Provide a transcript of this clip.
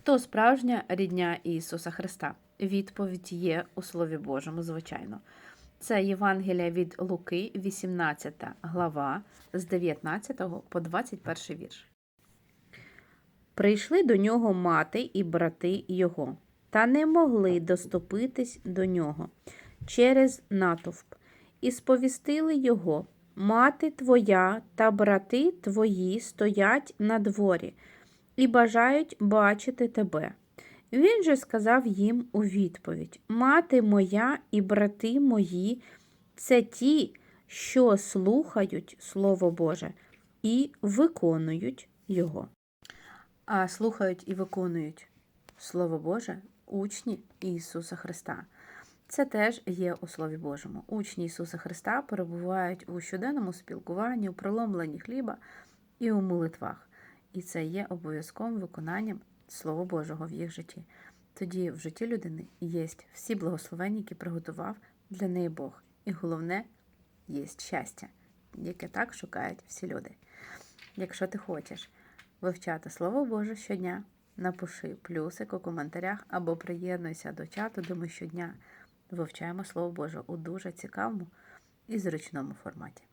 Хто справжня рідня Ісуса Христа? Відповідь є у Слові Божому, звичайно. Це Євангелія від Луки, 18 глава, з 19 по 21 вірш. Прийшли до нього мати і брати його, та не могли доступитись до нього через натовп, і сповістили його: Мати твоя та брати твої стоять на дворі і бажають бачити тебе. Він же сказав їм у відповідь: Мати моя і брати мої це ті, що слухають Слово Боже і виконують його. А слухають і виконують Слово Боже учні Ісуса Христа. Це теж є у Слові Божому. Учні Ісуса Христа перебувають у щоденному спілкуванні, у проломленні хліба і у молитвах. І це є обов'язковим виконанням Слова Божого в їх житті. Тоді в житті людини є всі благословення, які приготував для неї Бог. І головне є щастя, яке так шукають всі люди. Якщо ти хочеш вивчати Слово Боже щодня, напиши плюсик у коментарях або приєднуйся до чату, де ми щодня вивчаємо Слово Боже у дуже цікавому і зручному форматі.